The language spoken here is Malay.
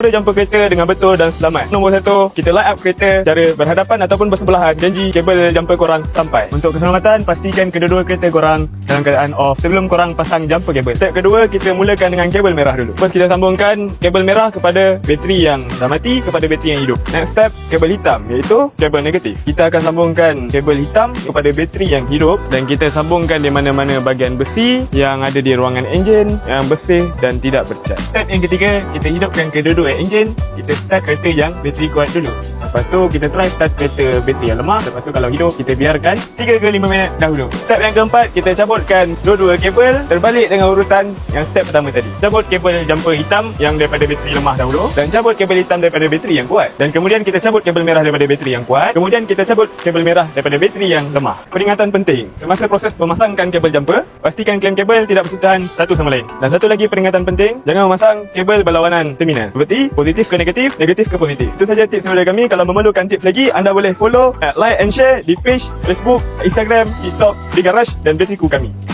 Cara jumpa kereta dengan betul dan selamat. Nombor satu, kita light up kereta cara berhadapan ataupun bersebelahan. Janji kabel jumper korang sampai. Untuk keselamatan, pastikan kedua-dua kereta korang dalam keadaan off sebelum korang pasang jumper kabel. Step kedua, kita mulakan dengan kabel merah dulu. First kita sambungkan kabel merah kepada bateri yang dah mati kepada bateri yang hidup. Next step, kabel hitam iaitu kabel negatif. Kita akan sambungkan kabel hitam kepada bateri yang hidup dan kita sambungkan di mana-mana bahagian besi yang ada di ruangan enjin yang bersih dan tidak bercat. Step yang ketiga, kita hidupkan kedua-dua enjin. Kita start kereta yang bateri kuat dulu. Lepas tu kita try start kereta bateri yang lemah. Lepas tu kalau hidup, kita biarkan 3 ke 5 minit dahulu. Step yang keempat, kita cabutkan dua-dua kabel terbalik dengan urutan yang step pertama tadi. Cabut kabel jumper hitam yang daripada bateri lemah dahulu dan cabut kabel hitam daripada bateri yang kuat. Dan kemudian kita cabut kabel merah daripada bateri yang kuat. Kemudian kita cabut kabel merah daripada bateri yang lemah. Peringatan penting, semasa proses memasangkan kabel jumper, pastikan klem kabel tidak bersentuhan satu sama lain. Dan satu lagi peringatan penting, jangan memasang kabel berlawanan terminal. Seperti positif ke negatif, negatif ke positif. Itu saja tips daripada kami. Kalau memerlukan tips lagi, anda boleh follow, uh, like and share di page Facebook, Instagram, TikTok, di Garage dan Basiku kami.